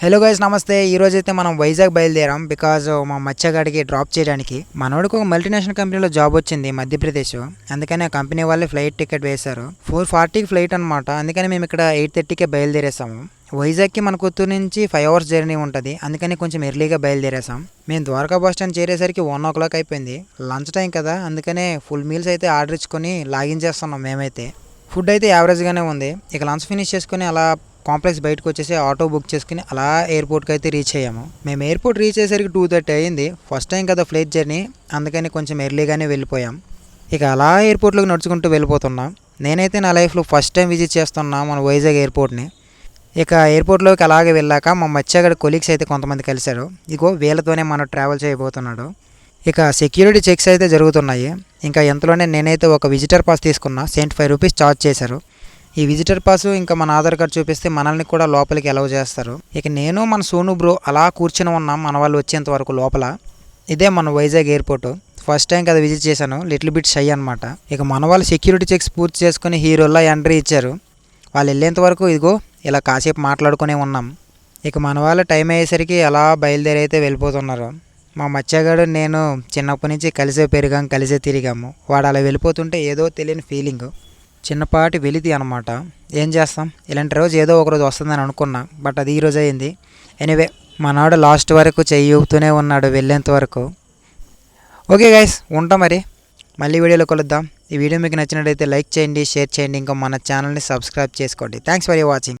Hello guys నమస్తే. ఈరోజైతే అయితే మనం వైజాగ్ బయలుదేరాం బికాజ్ uh, మా మత్స్యగాడికి డ్రాప్ చేయడానికి. మనోడికి ఒక మల్టీనేషనల్ కంపెనీలో జాబ్ వచ్చింది మధ్యప్రదేశ్. అందుకని ఆ కంపెనీ వాళ్ళే ఫ్లైట్ టికెట్ వేశారు. ఫోర్ ఫార్టీకి ఫ్లైట్ అనమాట అందుకని మేము ఇక్కడ ఎయిట్ థర్టీకే బయలుదేరేసాము. వైజాగ్కి మన కొత్తూరు నుంచి ఫైవ్ అవర్స్ జర్నీ ఉంటుంది. అందుకని కొంచెం ఎర్లీగా బయలుదేరేసాం. మేము ద్వారకా బస్ స్టాండ్ చేరేసరికి వన్ ఓ క్లాక్ అయిపోయింది. లంచ్ టైం కదా. అందుకనే ఫుల్ మీల్స్ అయితే ఆర్డర్ ఇచ్చుకొని లాగిన్ చేస్తున్నాం మేమైతే. ఫుడ్ అయితే యావరేజ్గానే ఉంది. ఇక లంచ్ ఫినిష్ చేసుకొని అలా కాంప్లెక్స్ బయటకు వచ్చేసి ఆటో బుక్ చేసుకుని అలా ఎయిర్పోర్ట్కి అయితే రీచ్ అయ్యాము. మేము ఎయిర్పోర్ట్ రీచ్ అయ్యేసరికి టూ థర్టీ అయింది ఫస్ట్ టైం కదా ఫ్లైట్ జర్నీ అందుకని కొంచెం ఎర్లీగానే వెళ్ళిపోయాం. ఇక అలా ఎయిర్పోర్ట్లోకి నడుచుకుంటూ వెళ్ళిపోతున్నాం. నేనైతే నా లైఫ్లో ఫస్ట్ టైం విజిట్ చేస్తున్నా మన వైజాగ్ ఎయిర్పోర్ట్ని. ఇక ఎయిర్పోర్ట్లోకి అలాగే వెళ్ళాక మా మచ్చగడ కొలీగ్స్ అయితే కొంతమంది కలిశారు. ఇగో వీళ్ళతోనే మనం ట్రావెల్ చేయబోతున్నాడు. ఇక సెక్యూరిటీ చెక్స్ అయితే జరుగుతున్నాయి. ఇంకా ఎంతలోనే నేనైతే ఒక విజిటర్ పాస్ తీసుకున్నా సెవెంటీ ఫైవ్ రూపీస్ ఛార్జ్ చేశారు. ఈ విజిటర్ పాస్ ఇంకా మన ఆధార్ కార్డ్ చూపిస్తే మనల్ని కూడా లోపలికి అలౌ చేస్తారు. ఇక నేను మన సోను బ్రో అలా కూర్చుని ఉన్నాం మన వాళ్ళు వచ్చేంత వరకు లోపల. ఇదే మన వైజాగ్ ఎయిర్పోర్ట్ ఫస్ట్ టైం కదా విజిట్ చేశాను. లిటిల్ బిట్ షై అనమాట ఇక మన వాళ్ళు సెక్యూరిటీ చెక్స్ పూర్తి చేసుకుని హీరోలా ఎంట్రీ ఇచ్చారు. వాళ్ళు వెళ్ళేంత వరకు ఇదిగో ఇలా కాసేపు మాట్లాడుకునే ఉన్నాం. ఇక మన వాళ్ళు టైం అయ్యేసరికి అలా బయలుదేరి అయితే వెళ్ళిపోతున్నారు. మా మత్స్యగాడు నేను చిన్నప్పటి నుంచి కలిసే పెరిగాం కలిసే తిరిగాము. వాడు అలా వెళ్ళిపోతుంటే ఏదో తెలియని ఫీలింగ్ చిన్నపాటి వెలితి అనమాట ఏం చేస్తాం? ఇలాంటి రోజు ఏదో ఒక రోజు వస్తుందని అనుకున్నా. బట్ అది ఈ రోజు అయింది. ఎనీవే మనవాడు లాస్ట్ వరకు చెయ్యి ఊపుతూనే ఉన్నాడు వెళ్ళేంత వరకు. ఓకే గైస్ ఉంటాం మరి. మళ్ళీ వీడియోలో కలుద్దాం. ఈ వీడియో మీకు నచ్చినట్లయితే లైక్ చేయండి షేర్ చేయండి. ఇంకా మన ఛానల్ని సబ్స్క్రైబ్ చేసుకోండి. Thanks for watching.